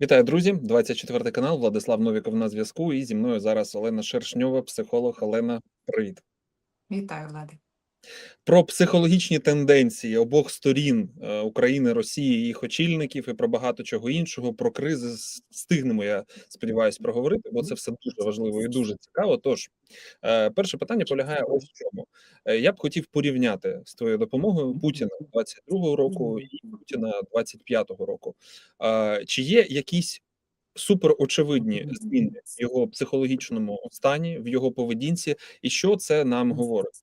Вітаю, друзі! 24 канал, Владислав Новіков на зв'язку. І зі мною зараз Олена Шершньова, психолог. Олена, привіт. Вітаю, Влади. Про психологічні тенденції обох сторін е, України, Росії, їх очільників і про багато чого іншого. Про кризи с- встигнемо, я сподіваюся, проговорити, бо це все дуже важливо і дуже цікаво. Тож, е, перше питання полягає ось в чому. Е, Я б хотів порівняти з твоєю допомогою Путіна 22-го року і Путіна 25-го року. Чи є якісь суперочевидні зміни в його психологічному стані, в його поведінці, і що це нам говорить?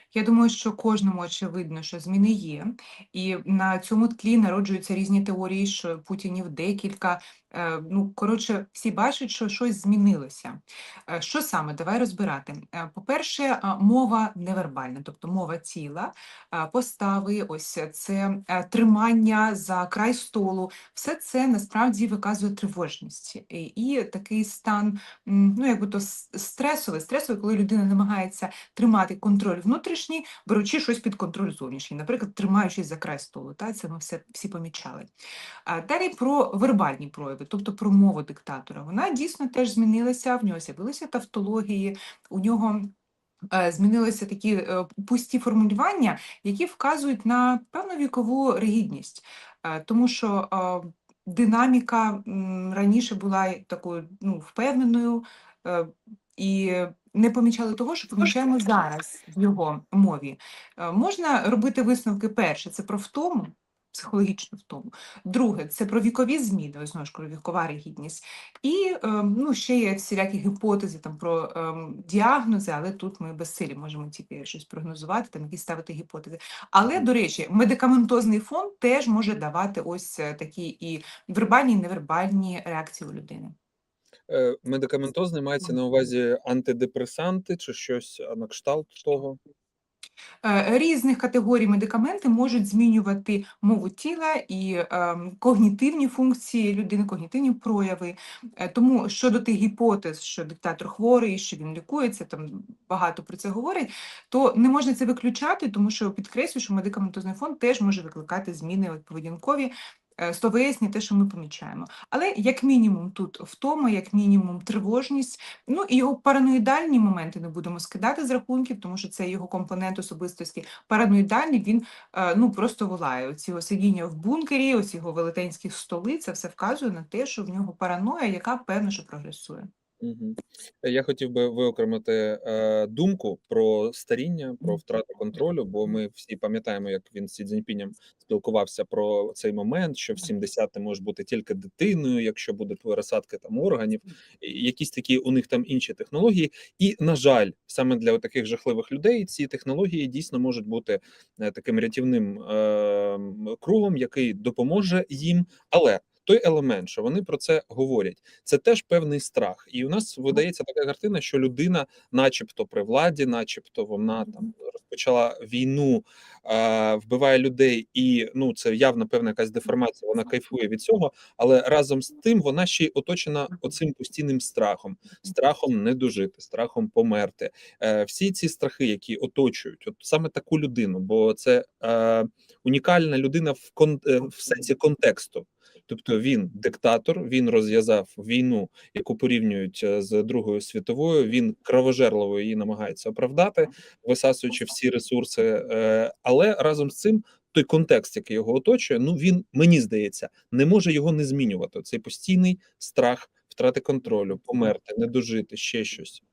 Я думаю, що кожному очевидно, що зміни є, і на цьому тлі народжуються різні теорії, що Путінів декілька. Е, Ну, коротше, всі бачать, що щось змінилося. Е, Що саме? Давай розбирати. Е, По-перше, мова невербальна, тобто мова тіла, постави, ось це тримання за край столу. Все це насправді виказує тривожність і, такий стан, ну якби то стресовий, стресовий, коли людина намагається тримати контроль внутрішній, беручи щось під контроль зовнішній, наприклад, тримаючись за край столу. Та? Це ми все, всі помічали. А далі про вербальні прояви, тобто про мову диктатора. Вона дійсно теж змінилася, в нього з'явилися тавтології, у нього. е, Змінилися такі е, пусті формулювання, які вказують на певну вікову ригідність, Е, тому що динаміка раніше була такою ну, впевненою, і не помічали того, що помічаємо зараз в його мові. Е, Можна робити висновки перше, це про втому, психологічну втому. Друге, це про вікові зміни, ось знову ж кажу, вікова ригідність. І е, ну, ще є всілякі гіпотези там, про ем, діагнози, але тут ми безсилі можемо тільки щось прогнозувати, там якісь ставити гіпотези. Але, до речі, медикаментозний фон теж може давати ось е, такі і вербальні, і невербальні реакції у людини. Е, Медикаментозне мається на увазі антидепресанти чи щось на кшталт того? Е, Різних категорій медикаменти можуть змінювати мову тіла і ем, когнітивні функції людини, когнітивні прояви. Е, Тому щодо тих гіпотез, що диктатор хворий, що він лікується, там багато про це говорять, то не можна це виключати, тому що підкреслюю, що медикаментозний фонд теж може викликати зміни поведінкові. Е, Словесні, те, що ми помічаємо. Але як мінімум тут втома, як мінімум тривожність, Ну і його параноїдальні моменти не будемо скидати з рахунків, тому що це його компонент особистості. Параноїдальний він е, ну просто волає. Оці сидіння в бункері, оці його велетенські столи, це все вказує на те, що в нього параноя, яка певно, що прогресує. Угу. Я хотів би виокремити е, думку про старіння, про втрату контролю, бо ми всі пам'ятаємо, як він з Сі Цзіньпінем спілкувався про цей момент, що в 70 ти можеш бути тільки дитиною, якщо буде пересадка там органів, якісь такі у них там інші технології. І на жаль, саме для таких жахливих людей ці технології дійсно можуть бути е, таким рятівним е, кругом, який допоможе їм, але. Той елемент, що вони про це говорять, це теж певний страх, і у нас видається така картина, що людина, начебто, при владі, начебто, вона там розпочала війну, е, вбиває людей, і ну це явно певна якась деформація. Вона кайфує від цього, але разом з тим вона ще й оточена оцим постійним страхом, страхом не дожити, страхом померти. Е, всі ці страхи, які оточують, от саме таку людину, бо це е, унікальна людина в кон е, в сенсі контексту. Тобто він диктатор, він розв'язав війну, яку порівнюють е, з Другою світовою. Він кровожерливо її намагається оправдати, висасуючи всі ресурси. е, Але разом з цим той контекст, який його оточує, ну він мені здається, не може його не змінювати. Цей постійний страх втрати контролю, померти, не дожити, ще щось.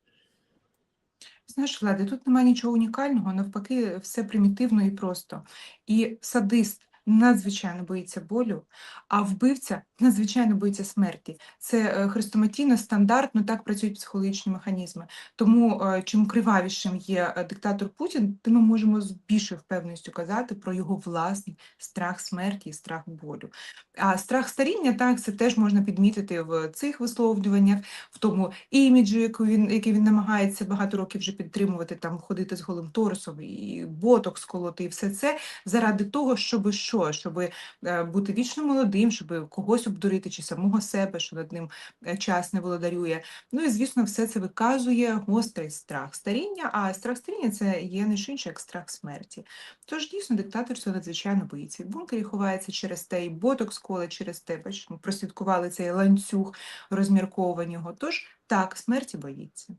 Знаєш, Влади, тут немає нічого унікального, навпаки, все примітивно і просто. І садист надзвичайно боїться болю, а вбивця надзвичайно боїться смерті. Це е, хрестоматійно, стандартно так працюють психологічні механізми. Тому е, чим кривавішим є е, диктатор Путін, тим ми можемо з більшою впевненістю казати про його власний страх смерті і страх болю. А страх старіння, так, це теж можна підмітити в цих висловлюваннях, в тому іміджі, яку він, який він намагається багато років вже підтримувати, там ходити з голим торсом і ботокс колоти, і все це заради того, щоб що що? Щоби е, бути вічно молодим, щоб когось обдурити чи самого себе, що над ним е, час не володарює. Ну і звісно, все це виказує гострий страх старіння. А страх старіння це є не що інше, як страх смерті. Тож дійсно диктатор цього надзвичайно боїться. В бункері ховається через те, і ботокс коле через те. Бачиш, ми прослідкували цей ланцюг розмірковань його. Тож так, смерті боїться.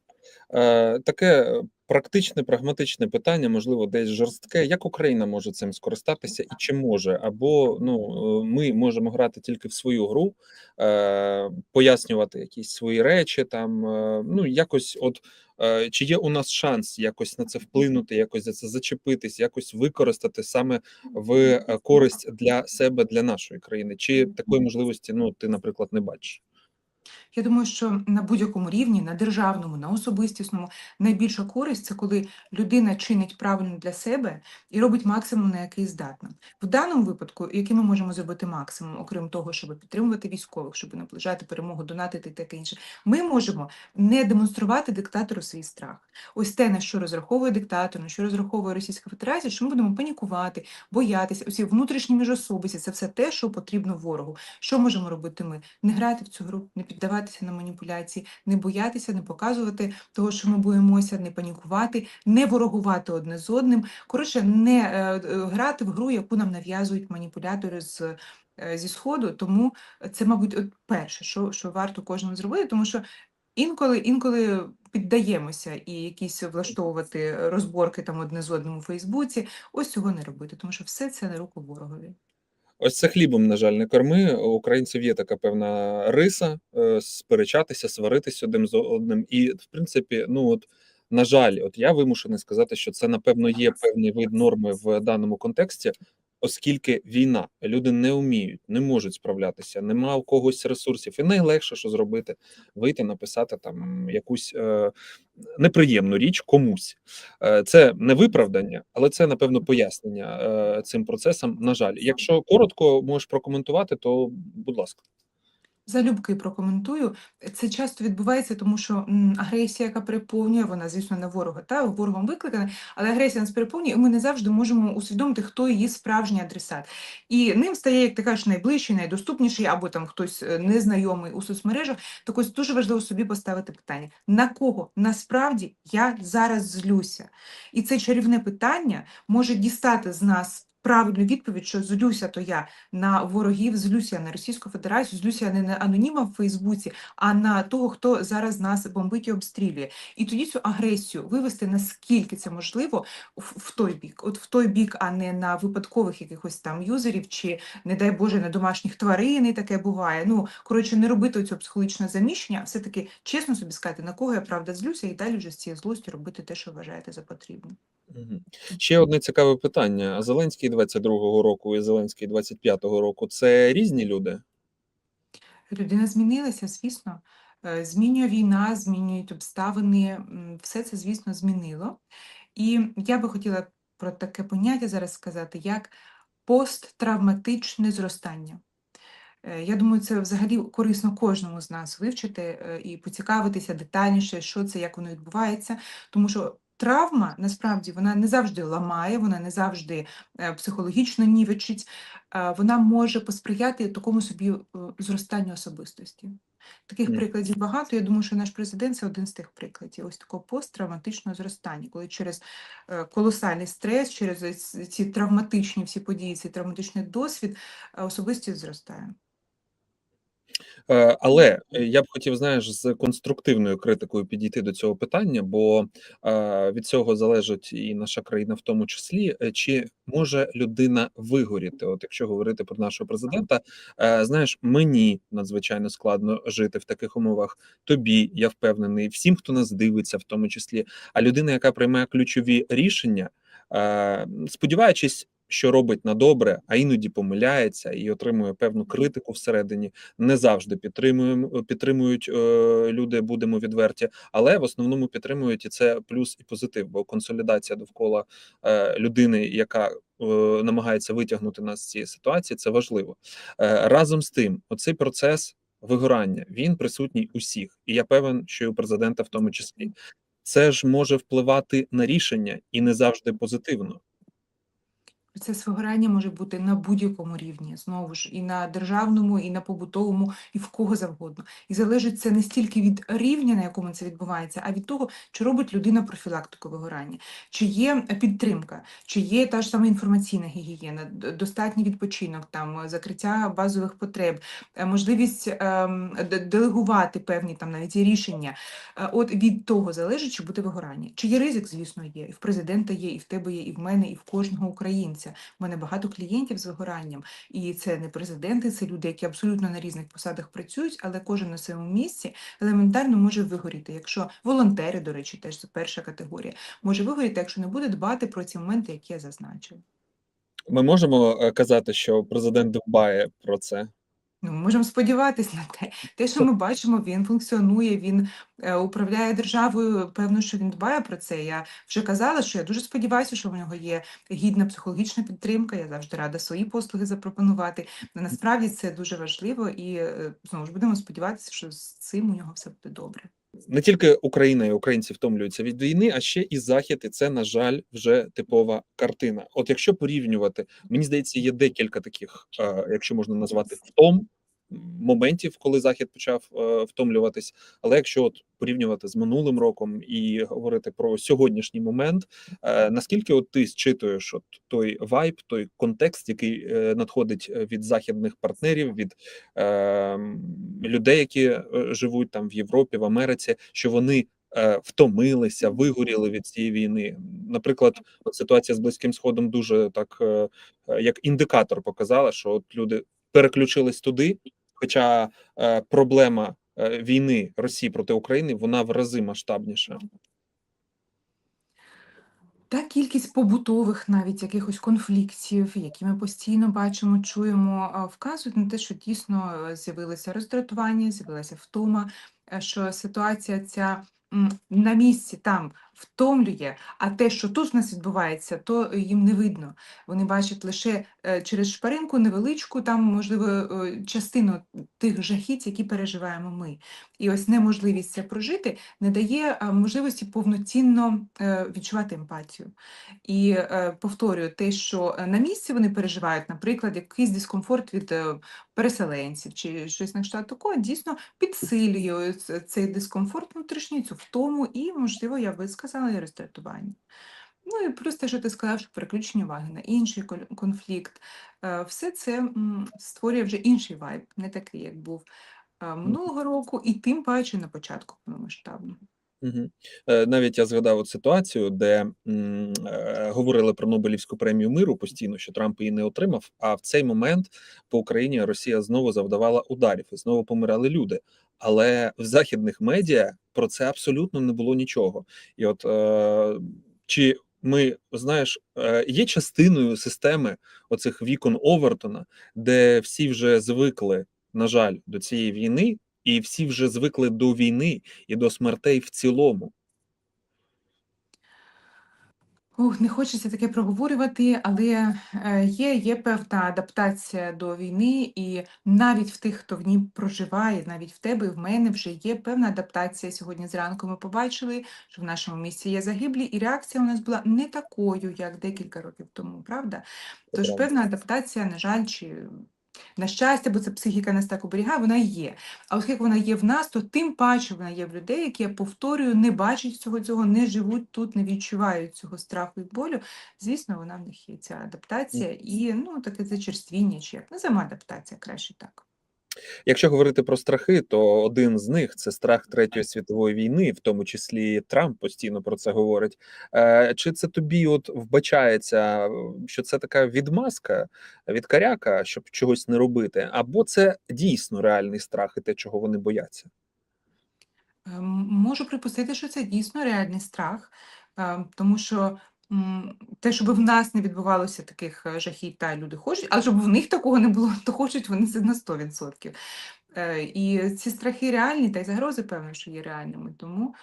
Е, таке практичне, прагматичне питання, можливо, десь жорстке. Як Україна може цим скористатися і чи може? Або ну е, ми можемо грати тільки в свою гру, е, пояснювати якісь свої речі, там е, ну якось, от е, чи є у нас шанс якось на це вплинути, якось за це зачепитись, якось використати саме в е, користь для себе, для нашої країни? Чи такої можливості ну ти, наприклад, не бачиш? Я думаю, що на будь-якому рівні, на державному, на особистісному, найбільша користь це коли людина чинить правильно для себе і робить максимум, на який здатна. В даному випадку, який ми можемо зробити максимум, окрім того, щоб підтримувати військових, щоб наближати перемогу, донатити і таке інше, ми можемо не демонструвати диктатору свій страх. Ось те, на що розраховує диктатор, на що розраховує Російська Федерація, що ми будемо панікувати, боятися, усі внутрішні міжособиці, це все те, що потрібно ворогу. Що можемо робити ми? Не грати в цю гру, не піддаватися на маніпуляції, не боятися, не показувати того, що ми боїмося, не панікувати, не ворогувати одне з одним. Коротше, не е, е, грати в гру, яку нам нав'язують маніпулятори з. е, Зі сходу, тому це, мабуть, от перше, що, що варто кожному зробити, тому що інколи, інколи піддаємося і якісь влаштовувати розборки там одне з одним у Фейсбуці. Ось цього не робити, тому що все це на руку ворогові. Ось це хлібом, на жаль, не корми. У українців є така певна риса е, сперечатися, сваритися один з одним. І, в принципі, ну от на жаль, от я вимушений сказати, що це напевно є певний вид норми в даному контексті, оскільки війна, люди не вміють, не можуть справлятися, нема у когось ресурсів, і найлегше, що зробити, вийти, написати там якусь е, неприємну річ комусь. Е, Це не виправдання, але це напевно пояснення е, цим процесам. На жаль, якщо коротко можеш прокоментувати, то будь ласка. Залюбки прокоментую. Це часто відбувається, тому що агресія, яка переповнює, вона, звісно, не ворога, та ворогом викликана, але агресія нас переповнює, і ми не завжди можемо усвідомити, хто її справжній адресат. І ним стає, як ти кажеш, найближчий, найдоступніший, або там хтось е, незнайомий у соцмережах. Так ось дуже важливо собі поставити питання: на кого насправді я зараз злюся? І це чарівне питання може дістати з нас. Правильну відповідь, що злюся, то я на ворогів, злюся на Російську Федерацію, злюся не на аноніма в Фейсбуці, а на того, хто зараз нас бомбить і обстрілює. І тоді цю агресію вивести наскільки це можливо в, той бік, от в той бік, а не на випадкових якихось там юзерів, чи, не дай Боже, на домашніх тварин, і таке буває. Ну, коротше, не робити цього психологічного заміщення, а все-таки чесно собі сказати, на кого я правда злюся, і далі вже з цієї злості робити те, що вважаєте за потрібне. Ще одне цікаве питання: Зеленський 22-го року і Зеленський 25-го року це різні люди? Людина змінилася, звісно. Е, Змінює війна, змінюють обставини. Все це, звісно, змінило. І я би хотіла про таке поняття зараз сказати, як посттравматичне зростання. Е, Я думаю, це взагалі корисно кожному з нас вивчити е, і поцікавитися детальніше, що це, як воно відбувається, тому що травма насправді вона не завжди ламає, вона не завжди е, психологічно нівечить, е, вона може посприяти такому собі е, зростанню особистості. Таких прикладів багато. Я думаю, що наш президент це один з тих прикладів. Ось такого посттравматичного зростання, коли через колосальний стрес, через ці травматичні всі події, цей травматичний досвід особистість зростає. Е, Але е, я б хотів, знаєш, з конструктивною критикою підійти до цього питання, бо е, від цього залежить і наша країна, в тому числі, чи може людина вигоріти? От якщо говорити про нашого президента, знаєш, мені надзвичайно складно жити в таких умовах. Тобі я впевнений, всім, хто нас дивиться, в тому числі. А людина, яка приймає ключові рішення, сподіваючись. Що робить на добре, а іноді помиляється і отримує певну критику всередині не завжди підтримуємо підтримують е, люди, будемо відверті, але в основному підтримують і це плюс і позитив, бо консолідація довкола е, людини, яка е, намагається витягнути нас з цієї ситуації, це важливо. Е, разом з тим, оцей процес вигорання він присутній усіх, і я певен, що і у президента в тому числі. Це ж може впливати на рішення і не завжди позитивно. Процес вигорання може бути на будь-якому рівні, знову ж і на державному, і на побутовому, і в кого завгодно. І залежить це не стільки від рівня, на якому це відбувається, а від того, чи робить людина профілактику вигорання, чи є підтримка, чи є та ж сама інформаційна гігієна, достатній відпочинок, там закриття базових потреб, е, можливість ем, делегувати певні там навіть рішення. Е, От від того залежить, чи буде вигорання. Чи є ризик, звісно, є. І в президента є, і в тебе є, і в мене, і в кожного українця. У мене багато клієнтів з вигоранням. І це не президенти, це люди, які абсолютно на різних посадах працюють, але кожен на своєму місці елементарно може вигоріти. Якщо волонтери, до речі, теж це перша категорія, може вигоріти, якщо не буде дбати про ці моменти, які я зазначила. Ми можемо е, казати, що президент дбає про це. Ну, ми можемо сподіватися на те. Те, що ми бачимо, він функціонує, він е, управляє державою. Певно, що він дбає про це. Я вже казала, що я дуже сподіваюся, що в нього є гідна психологічна підтримка. Я завжди рада свої послуги запропонувати. Но насправді це дуже важливо, і е, знову ж будемо сподіватися, що з цим у нього все буде добре. Не тільки Україна і українці втомлюються від війни, а ще і Захід, і це, на жаль, вже типова картина. От якщо порівнювати, мені здається, є декілька таких, е, якщо можна назвати втом моментів, коли Захід почав е, втомлюватись. Але якщо от порівнювати з минулим роком і говорити про сьогоднішній момент, е, наскільки от ти зчитуєш от той вайб, той контекст, який е, надходить від західних партнерів, від людей, які живуть там в Європі, в Америці, що вони втомилися, вигоріли від цієї війни. Наприклад, от ситуація з Близьким Сходом дуже так як індикатор показала, що от люди переключились туди, хоча е, проблема е, війни Росії проти України вона в рази масштабніша. Та кількість побутових навіть якихось конфліктів, які ми постійно бачимо, чуємо, вказують на те, що дійсно е, з'явилося роздратування, з'явилася втома, е, що ситуація ця на місці там втомлює, а те, що тут в нас відбувається, то їм не видно. Вони бачать лише е, через шпаринку невеличку, там, можливо, е, частину тих жахіть, які переживаємо ми. І ось неможливість це прожити не дає можливості повноцінно е, відчувати емпатію. І е, повторюю, те, що е, на місці вони переживають, наприклад, якийсь дискомфорт від е, переселенців чи щось на кшталт такого, дійсно підсилює цей дискомфорт внутрішній, цю втому, і, можливо, я би сказала, і роздратування. Ну і плюс те, що ти сказав, що переключення уваги на інший конфлікт, е, все це створює вже інший вайб, не такий, як був е, минулого року, і тим паче на початку повномасштабного. Угу. Навіть я згадав от ситуацію, де м, е, говорили про Нобелівську премію миру постійно, що Трамп її не отримав. А в цей момент по Україні Росія знову завдавала ударів і знову помирали люди. Але в західних медіа про це абсолютно не було нічого. І от е, чи ми знаєш, е, є частиною системи оцих вікон Овертона, де всі вже звикли, на жаль, до цієї війни, і всі вже звикли до війни і до смертей в цілому. Ух, не хочеться таке проговорювати, але е, є, є певна адаптація до війни, і навіть в тих, хто в ній проживає, навіть в тебе і в мене вже є певна адаптація. Сьогодні зранку ми побачили, що в нашому місті є загиблі, і реакція у нас була не такою, як декілька років тому, правда? Тож певна адаптація, на жаль, чи на щастя, бо це психіка нас так оберігає, вона є. А оскільки вона є в нас, то тим паче вона є в людей, які, я повторюю, не бачать всього цього, не живуть тут, не відчувають цього страху і болю. Звісно, вона в них є ця адаптація і ну, таке зачерствіння, чи як називаємо адаптація, краще так. Якщо говорити про страхи, то один з них це страх Третьої світової війни, в тому числі Трамп постійно про це говорить. Е, Чи це тобі от вбачається, що це така відмазка, відкаряка, щоб чогось не робити, або це дійсно реальний страх і те, чого вони бояться? Ем, Можу припустити, що це дійсно реальний страх, ем, тому що те, щоб в нас не відбувалося таких жахів, та люди хочуть, а щоб в них такого не було, то хочуть вони на 100%. Е, І ці страхи реальні, та й загрози, певно, що є реальними. Тому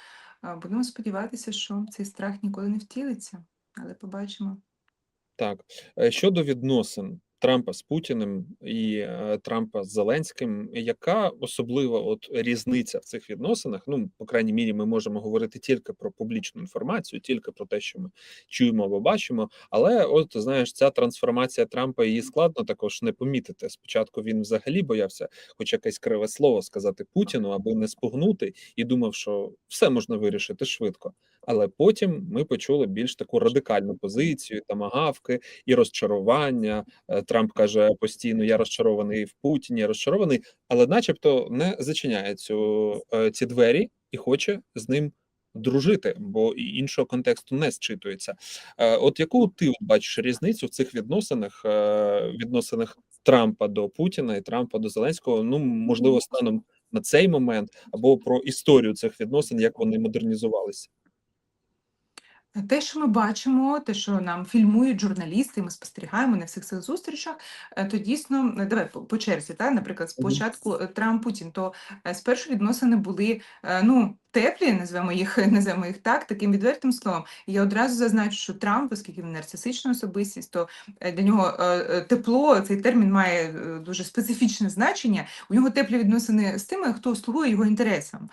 е, будемо сподіватися, що цей страх ніколи не втілиться, але побачимо. Так, Е, щодо відносин Трампа з Путіним і е, Трампа з Зеленським. Яка особлива от різниця в цих відносинах? Ну, по крайній мірі, ми можемо говорити тільки про публічну інформацію, тільки про те, що ми чуємо або бачимо. Але от знаєш, ця трансформація Трампа її складно також не помітити. Спочатку він взагалі боявся, хоч якесь криве слово сказати Путіну, аби не спугнути, і думав, що все можна вирішити швидко. Але потім ми почули більш таку радикальну позицію, тамагавки і розчарування. Е, Трамп каже постійно: я розчарований в Путіні, я розчарований, але, начебто, не зачиняє цю е, ці двері і хоче з ним дружити, бо іншого контексту не зчитується. Е, От яку ти бачиш різницю в цих відносинах, відносинах Трампа до Путіна і Трампа до Зеленського? Ну можливо, станом на цей момент або про історію цих відносин, як вони модернізувалися. Те, що ми бачимо, те, що нам фільмують журналісти, ми спостерігаємо на всіх цих зустрічах, е, то дійсно, давай по, черзі, та, наприклад, спочатку е, Трамп-Путін, то е, спершу відносини були ну, теплі, називаємо їх, називаємо їх так, таким відвертим словом. І я одразу зазначу, що Трамп, оскільки він нарцисична особистість, то е, для нього е, е, тепло, цей термін має дуже специфічне значення. У нього теплі відносини з тими, хто слугує його інтересам.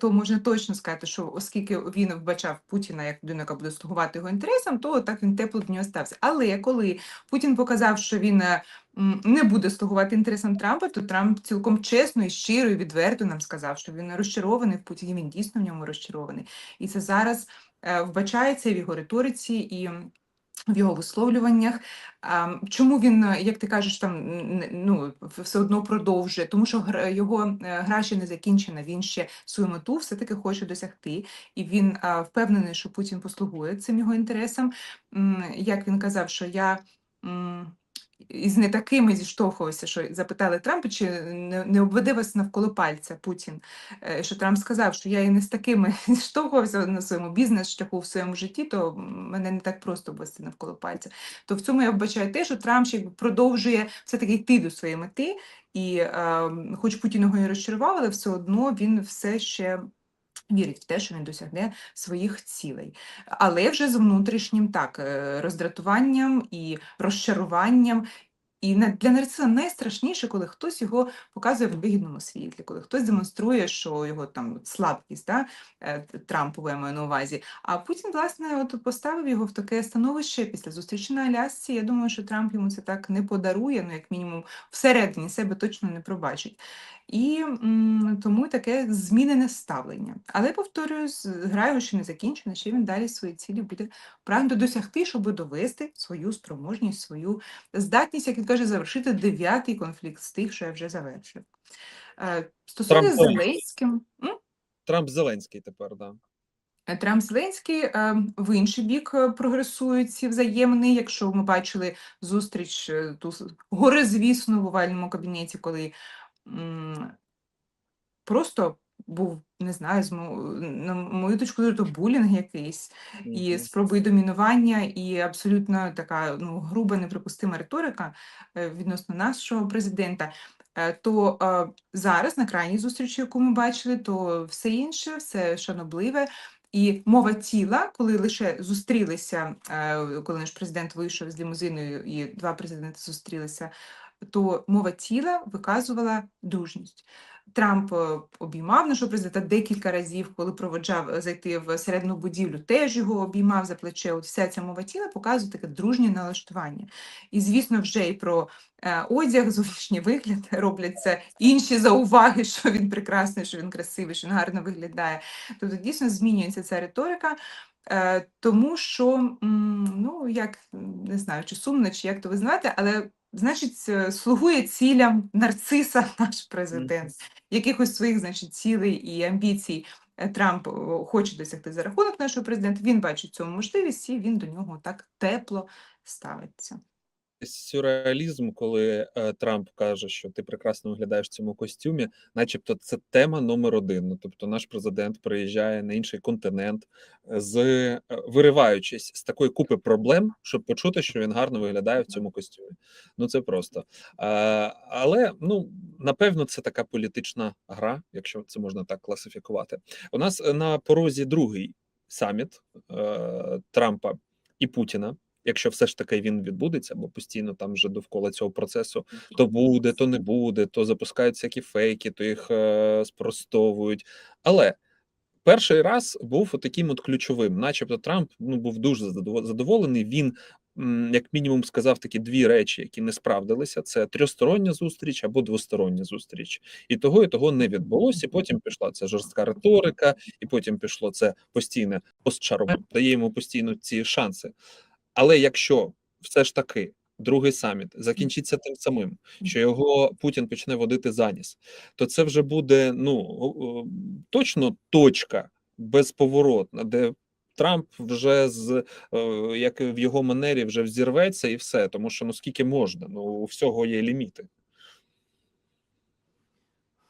То можна точно сказати, що оскільки він вбачав Путіна як людину, яка буде слугувати його інтересам, то так він тепло до нього стався. Але коли Путін показав, що він не буде слугувати інтересам Трампа, то Трамп цілком чесно і щиро і відверто нам сказав, що він розчарований в Путіні. Він дійсно в ньому розчарований. І це зараз е, вбачається в його риториці і. В його висловлюваннях, чому він, е, як ти кажеш, там ну, все одно продовжує, тому що його е, гра ще не закінчена, він ще свою мету все-таки хоче досягти, і він впевнений, що Путін послугує цим його інтересам. Як він казав, що я із не такими зіштовхувався, що запитали Трампа, чи не, не обведе вас навколо пальця Путін. Е, Що Трамп сказав, що я і не з такими зіштовхувався на своєму бізнес-шляху в своєму житті, то мене не так просто обвести навколо пальця. То в цьому я вбачаю те, що Трамп ще продовжує все-таки йти до своєї мети, і е, хоч Путін його і розчарував, але все одно він все ще. Вірить в те, що він досягне своїх цілей, але вже з внутрішнім так е, роздратуванням і розчаруванням. І для нарциса найстрашніше, коли хтось його показує в вигідному світлі, коли хтось демонструє, що його там слабкість, да, е, Т- Трампова я маю на увазі. А Путін, власне, от поставив його в таке становище після зустрічі на Алясці. Я думаю, що Трамп йому це так не подарує, ну як мінімум всередині себе точно не пробачить. І м, тому таке змінене ставлення. Але повторюю, з- гра його ще не закінчена, ще він далі свої цілі буде прагнути досягти, щоб довести свою спроможність, свою здатність, як каже, завершити дев'ятий конфлікт з тих, що я вже завершив. Е, Стосовно з Зеленським. Трамп Зеленський тепер, да. Е, Трамп Зеленський е, в інший бік прогресують ці взаємини. Якщо ми бачили зустріч ту горизвісну в овальному кабінеті, коли просто був, не знаю, з на мою точку зору, то булінг якийсь, і спроби домінування, і абсолютно така ну, груба, неприпустима риторика е, відносно нашого президента. Е, То е, зараз на крайній зустрічі, яку ми бачили, то все інше, все шанобливе. І мова тіла, коли лише зустрілися, коли наш президент вийшов з лімузиною, і два президенти зустрілися, то мова тіла виказувала дружність. Трамп е, обіймав нашого президента декілька разів, коли проводжав е, зайти в середину будівлю, теж його обіймав за плече. От вся ця мова тіла показує таке дружнє налаштування. І, звісно, вже і про е, одяг, зовнішній вигляд робляться інші зауваги, що він прекрасний, що він красивий, що він гарно виглядає. Тобто дійсно змінюється ця риторика. Тому що, ну, як не знаю, чи сумно, чи як то визнавати, але значить, е, слугує цілям нарциса наш президент, якихось своїх, значить, цілей і амбіцій. е, Трамп хоче досягти за рахунок нашого президента. Він бачить цьому можливість, і він до нього так тепло ставиться. Сюрреалізм, коли е, Трамп каже, що ти прекрасно виглядаєш в цьому костюмі, начебто це тема номер один. Ну, тобто, наш президент приїжджає на інший континент, е, з е, вириваючись з такої купи проблем, щоб почути, що він гарно виглядає в цьому костюмі. Ну це просто. Е, але ну напевно, це така політична гра, якщо це можна так класифікувати. У нас е, на порозі другий саміт е, Трампа і Путіна. Якщо все ж таки він відбудеться, бо постійно там вже довкола цього процесу то буде, то не буде, то запускають всякі фейки, то їх е, спростовують. Але перший раз був таким от ключовим, начебто Трамп ну був дуже задово- задоволений. Він як мінімум сказав такі дві речі, які не справдилися: це трьохстороння зустріч або двостороння зустріч, і того, і того не відбулося. І потім пішла ця жорстка риторика, і потім пішло це постійне постчарування. Дає йому постійно ці шанси. Але якщо все ж таки другий саміт закінчиться тим самим, що його Путін почне водити за ніс, то це вже буде ну точно точка безповоротна, де Трамп вже з е, як в його манері вже взірветься і все, тому що ну скільки можна, ну у всього є ліміти.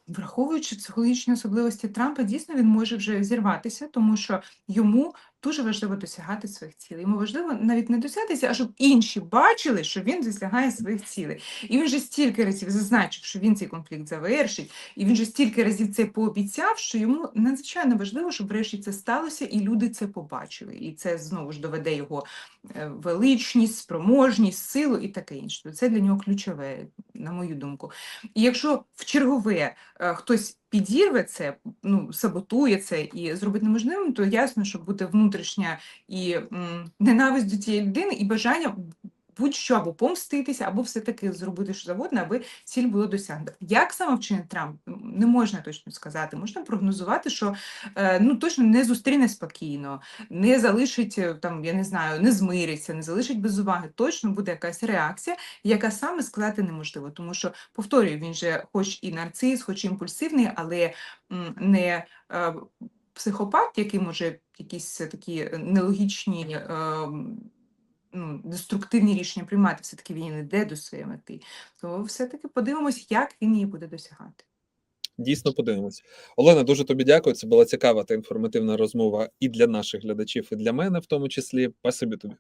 Враховуючи психологічні особливості Трампа, дійсно він може вже зірватися, тому що йому дуже важливо досягати своїх цілей. Йому важливо навіть не досягатися, а щоб інші бачили, що він досягає своїх цілей. І він же стільки разів зазначив, що він цей конфлікт завершить, і він же стільки разів це пообіцяв, що йому надзвичайно важливо, щоб врешті це сталося, і люди це побачили. І це знову ж доведе його е, величність, спроможність, силу і таке інше. Це для нього ключове, на мою думку. І якщо в чергове е, хтось підірве це, ну, саботує це і зробить неможливим, то ясно, що буде внутрішня і м, ненависть до цієї людини, і бажання будь-що або помститися, або все-таки зробити що завгодно, аби ціль було досягнута. Як саме вчинить Трамп, не можна точно сказати. Можна прогнозувати, що е, ну, точно не зустріне спокійно, не залишить е, там, я не знаю, не змириться, не залишить без уваги. Точно буде якась реакція, яка саме сказати неможливо. Тому що, повторюю, він же хоч і нарцис, хоч і імпульсивний, але не е, психопат, який може якісь такі нелогічні. Ну, деструктивні рішення приймати, все-таки він не йде до своєї мети. То все-таки подивимось, як він її буде досягати. Дійсно, подивимось. Олена, дуже тобі дякую. Це була цікава та інформативна розмова і для наших глядачів, і для мене, в тому числі. Спасибі тобі.